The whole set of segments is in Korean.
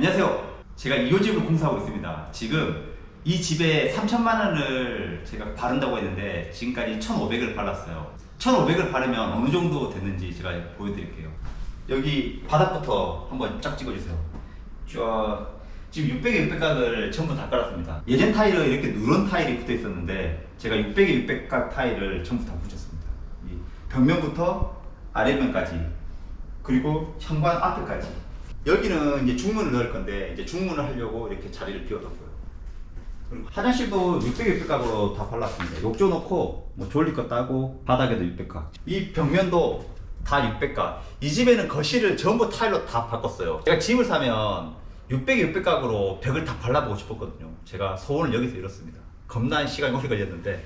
안녕하세요. 제가 이 집을 공사하고 있습니다. 지금 이 집에 3천만 원을 제가 바른다고 했는데 지금까지 1,500을 발랐어요. 1,500을 바르면 어느 정도 됐는지 제가 보여드릴게요. 여기 바닥부터 한번 쫙 찍어주세요. 쫙 지금 600에 600각을 전부 다 깔았습니다. 예전 타일은 이렇게 누런 타일이 붙어 있었는데 제가 600에 600각 타일을 전부 다 붙였습니다. 이 벽면부터 아래면까지 그리고 현관 앞에까지. 여기는 이제 중문을 넣을 건데 이제 중문을 하려고 이렇게 자리를 비워뒀고요. 그리고 화장실도 600, 600각으로 다 발랐습니다. 욕조 놓고 뭐 졸릴 거 따고 바닥에도 600각. 이 벽면도 다 600각. 이 집에는 거실을 전부 타일로 다 바꿨어요. 제가 집을 사면 600, 600각으로 벽을 다 발라보고 싶었거든요. 제가 소원을 여기서 이뤘습니다. 겁나 시간이 오래 걸렸는데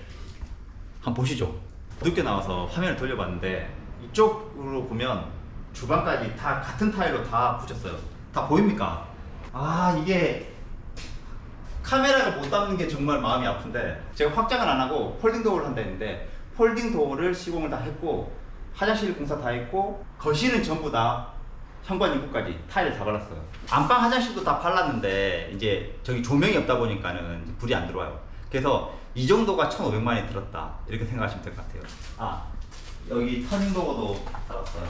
한번 보시죠. 늦게 나와서 화면을 돌려봤는데 이쪽으로 보면 주방까지 다 같은 타일로 다 붙였어요. 다 보입니까? 아 이게 카메라를 못 담는 게 정말 마음이 아픈데 제가 확장을 안 하고 폴딩 도어를 한다 했는데 폴딩 도어를 시공을 다 했고 화장실 공사 다 했고 거실은 전부 다 현관 입구까지 타일을 다 발랐어요. 안방 화장실도 다 발랐는데 이제 저기 조명이 없다 보니까는 불이 안 들어와요. 그래서 이 정도가 1,500만 원이 들었다 이렇게 생각하시면 될 것 같아요. 아 여기 터닝 도어도 달았어요.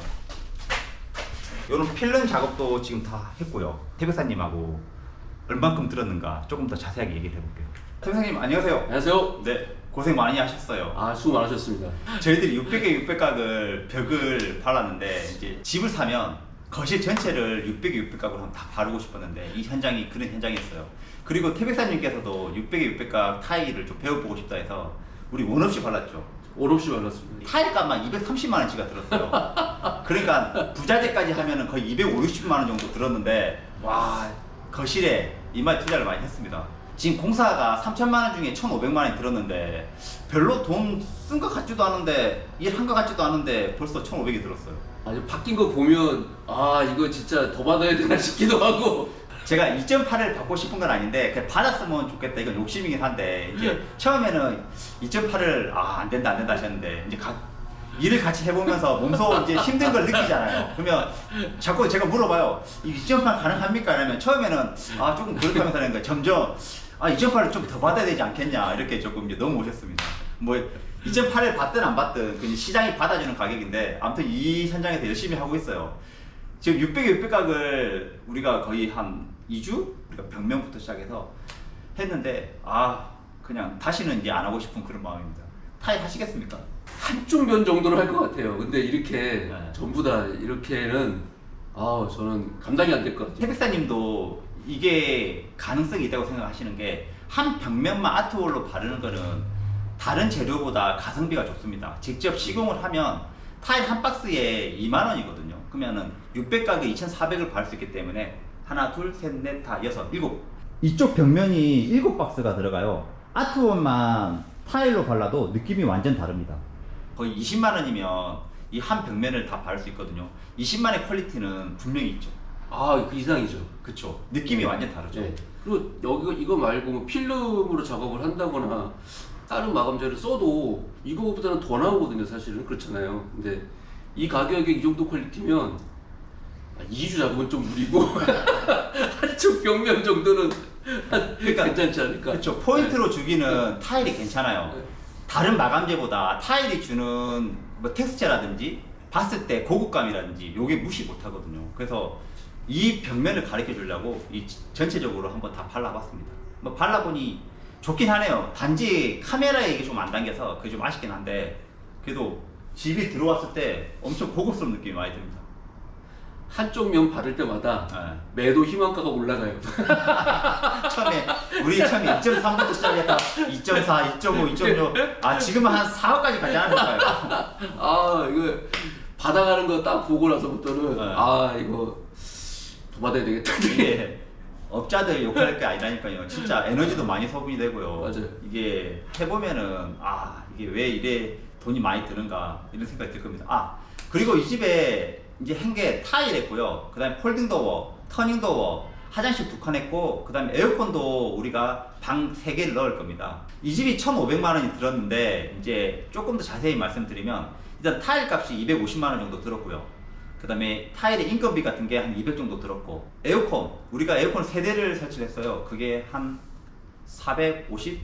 이런 필름 작업도 지금 다 했고요. 태백사님하고 얼만큼 들었는가 조금 더 자세하게 얘기를 해볼게요. 태백사님 안녕하세요. 안녕하세요. 네 고생 많이 하셨어요. 아, 수고 많으셨습니다. 저희들이 600개 600각을 벽을 발랐는데 이제 집을 사면 거실 전체를 600개 600각으로 한번 다 바르고 싶었는데 이 현장이 그런 현장이었어요. 그리고 태백사님께서도 600개 600각 타일을 좀 배워보고 싶다 해서 우리 원 없이 발랐죠. 올 없이 발랐습니다. 타일 값만 230만 원치가 들었어요. 그러니까 부자재까지 하면은 거의 250, 60만 원 정도 들었는데 와 거실에 이마에 투자를 많이 했습니다. 지금 공사가 3천만 원 중에 1,500만 원이 들었는데 별로 돈 쓴 것 같지도 않은데 일 한 것 같지도 않은데 벌써 1,500이 들었어요. 아주 바뀐 거 보면 아 이거 진짜 더 받아야 되나 싶기도 하고 제가 2.8을 받고 싶은 건 아닌데 그냥 받았으면 좋겠다 이건 욕심이긴 한데 이제 처음에는 2.8을 아 안 된다 안 된다 하셨는데 이제 가, 일을 같이 해보면서 몸소 이제 힘든 걸 느끼잖아요. 그러면 자꾸 제가 물어봐요. 이 2.8 가능합니까? 이러면 처음에는 아 조금 그렇다면서 하는데 점점 아 2.8을 좀 더 받아야 되지 않겠냐 이렇게 조금 이제 넘어오셨습니다. 뭐 2.8을 받든 안 받든 그 시장이 받아주는 가격인데 아무튼 이 현장에서 열심히 하고 있어요. 지금 600, 600각을 우리가 거의 한 2주? 우리가 벽면부터 시작해서 했는데 아 그냥 다시는 이제 안 하고 싶은 그런 마음입니다. 타일 하시겠습니까? 한쪽 면 정도는 할 것 같아요. 근데 이렇게 네. 전부 다 이렇게는 아 저는 감당이 안 될 것 같아요. 태백사님도 이게 가능성이 있다고 생각하시는 게 한 벽면만 아트월로 바르는 거는 다른 재료보다 가성비가 좋습니다. 직접 시공을 하면 타일 한 박스에 2만 원이거든요. 그러면은 600각에 2,400을 바를 수 있기 때문에 하나, 둘, 셋, 넷, 다 여섯, 일곱. 이쪽 벽면이 일곱 박스가 들어가요. 아트월만 타일로 발라도 느낌이 완전 다릅니다. 거의 20만 원이면 이 한 벽면을 다 바를 수 있거든요. 20만의 퀄리티는 분명히 있죠. 아 그 이상이죠. 그쵸. 느낌이 완전 다르죠. 네. 그리고 여기 이거 말고 뭐 필름으로 작업을 한다거나 다른 마감재를 써도 이거보다는 더 나오거든요. 사실은 그렇잖아요. 근데 이 가격에 이 정도 퀄리티면 아, 2주 잡으면 좀 무리고 한쪽 벽면 정도는 그러니까 괜찮지 않을까. 그쵸. 포인트로 주기는 타일이 괜찮아요. 네. 다른 마감재보다 타일이 주는 뭐 텍스처라든지 봤을 때 고급감이라든지 요게 무시 못 하거든요. 그래서 이 벽면을 가르쳐 주려고 이 전체적으로 한번 다 발라봤습니다. 뭐 발라보니 좋긴 하네요. 단지 카메라에 이게 좀 안 당겨서 그게 좀 아쉽긴 한데 그래도 집이 들어왔을 때 엄청 고급스러운 느낌이 많이 듭니다. 한쪽 면 바를 때마다 네. 매도 희망가가 올라가요. 처음에 우리 처음에 2.3부터 시작해서 2.4, 2.5, 2.6. 아 지금은 한 4억까지 가지 않을까요? 아 이거 받아가는 거 딱 보고 나서부터는 네. 아 이거 더 받아야 되겠다. 이게 업자들 욕할 게 아니라니까요. 진짜 에너지도 많이 소비이 되고요. 맞아요. 이게 해보면은 아 이게 왜 이래 돈이 많이 드는가 이런 생각이 들 겁니다. 아 그리고 이 집에 이제 한게 타일 했고요. 그다음에 폴딩 도어, 터닝 도어, 화장실 두 칸 했고 그다음에 에어컨도 우리가 방 세 개를 넣을 겁니다. 이 집이 1,500만 원이 들었는데 이제 조금 더 자세히 말씀드리면 일단 타일 값이 250만 원 정도 들었고요. 그 다음에 타일의 인건비 같은 게 한 200 정도 들었고 에어컨 우리가 에어컨 세 대를 설치를 했어요. 그게 한 450,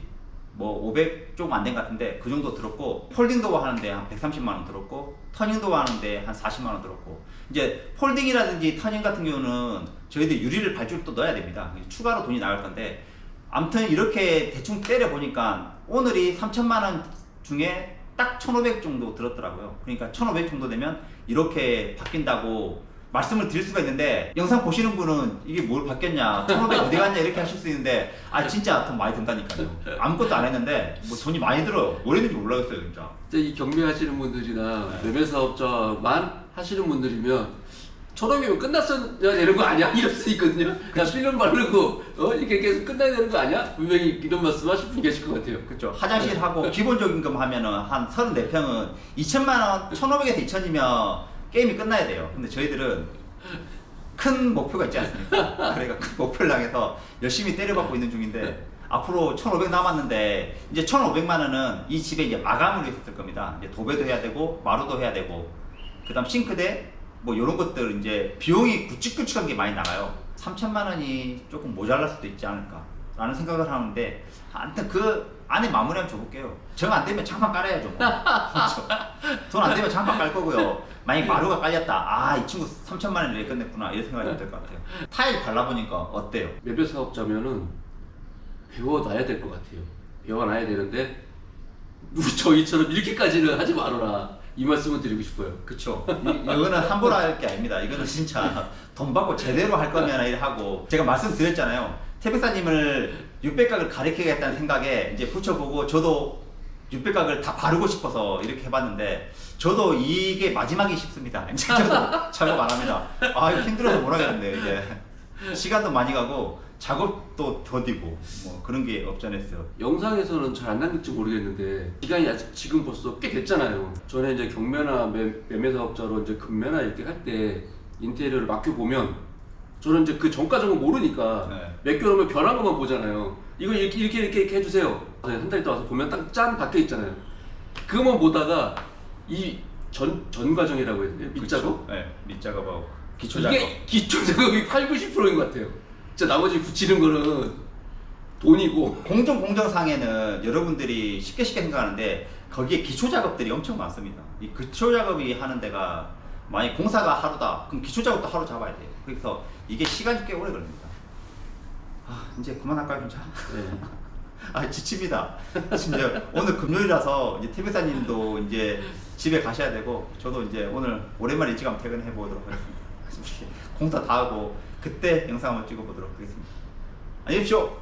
뭐 500 조금 안된 것 같은데 그 정도 들었고 폴딩 도어 하는데 한 130만 원 들었고 터닝 도어 하는데 한 40만 원 들었고 이제 폴딩이라든지 터닝 같은 경우는 저희들 유리를 발주를 또 넣어야 됩니다. 추가로 돈이 나갈 건데 아무튼 이렇게 대충 때려 보니까 오늘이 3천만 원 중에 딱 1,500 정도 들었더라고요. 그러니까 1,500 정도 되면 이렇게 바뀐다고 말씀을 드릴 수가 있는데 영상 보시는 분은 이게 뭘 바뀌었냐, 1,500 어디 갔냐 이렇게 하실 수 있는데 아 진짜 돈 많이 든다니까요. 아무것도 안 했는데 뭐 돈이 많이 들어요. 뭘 했는지 몰라겠어요 진짜. 이 경매하시는 분들이나 네. 매매 사업자만 하시는 분들이면 초록이면 끝났어야 되는 거 아니야? 이럴 수 있거든요. 그냥 필름 바르고 어 이렇게 계속 끝나야 되는 거 아니야? 분명히 이런 말씀 하실 분 계실 것 같아요. 그렇죠. 화장실 하고 기본적인 금 하면은 한 34평은 2천만 원, 1,500에서 2천이면 게임이 끝나야 돼요. 근데 저희들은 큰 목표가 있지 않습니까? 그러니까 큰 목표를 향해서 열심히 때려받고 있는 중인데 앞으로 1,500 남았는데 이제 1,500만 원은 이 집에 이제 마감을 위해서 쓸 겁니다. 이제 도배도 해야 되고 마루도 해야 되고 그다음 싱크대 뭐 이런 것들 이제 비용이 굵직굵직한 게 많이 나가요. 3천만 원이 조금 모자랄 수도 있지 않을까라는 생각을 하는데 아무튼 그 안에 마무리 한번 줘볼게요. 정 안 되면 장판 깔아야죠. 뭐. 돈안 되면 장판 깔 거고요. 만약 마루가 깔렸다. 아 이 친구 3천만 원을 끝냈구나 이런 생각이 들 것 같아요. 타일 발라보니까 어때요? 매매 사업자면은 배워놔야 될 것 같아요. 배워놔야 되는데 우리 저희처럼 이렇게까지는 하지 말아라. 이 말씀을 드리고 싶어요. 그쵸. 이, 이거는 함부로 할 게 아닙니다. 이거는 진짜 돈 받고 제대로 할 거면 일 하고 제가 말씀드렸잖아요. 태백사님을 600각을 가리키겠다는 생각에 이제 붙여보고 저도 600각을 다 바르고 싶어서 이렇게 해봤는데 저도 이게 마지막이 싶습니다. 저도 작업 안 합니다. 아 이거 힘들어서 못 하겠는데 이제 시간도 많이 가고 작업도 더디고 뭐 그런 게 없잖았어요. 영상에서는 잘 안 남길지 모르겠는데 시간이 아직 지금 벌써 꽤 됐잖아요. 전에 이제 경매나 매, 매매 사업자로 이제 금매나 이렇게 할 때 인테리어를 맡겨 보면 저는 이제 그 전과정은 모르니까 네. 몇 개월 후면 변한 것만 보잖아요. 이거 이렇게 이렇게 이렇게, 이렇게 해주세요. 한 달 있다 와서 보면 딱 짠 박혀 있잖아요. 그것만 보다가 이 전 전 과정이라고 해야 되나요? 밑작업? 네, 밑작업하고 기초 작업. 이게 기초 작업이 8, 90%인 것 같아요. 진짜 나머지 붙이는 거는 돈이고 공정 공정상에는 여러분들이 쉽게 쉽게 생각하는데 거기에 기초 작업들이 엄청 많습니다. 이 기초 작업이 하는 데가 만약 공사가 하루다, 그럼 기초 작업도 하루 잡아야 돼요. 그래서 이게 시간이 꽤 오래 걸립니다. 아 이제 그만할까요, 진짜? 네. 아 지칩니다. 진짜 오늘 금요일이라서 이제 태백사님도 이제 집에 가셔야 되고 저도 이제 오늘 오랜만에 일찍 한번 퇴근해 보도록 하겠습니다. 공사 다 하고 그때 영상 한번 찍어보도록 하겠습니다. 안녕히 계십시오.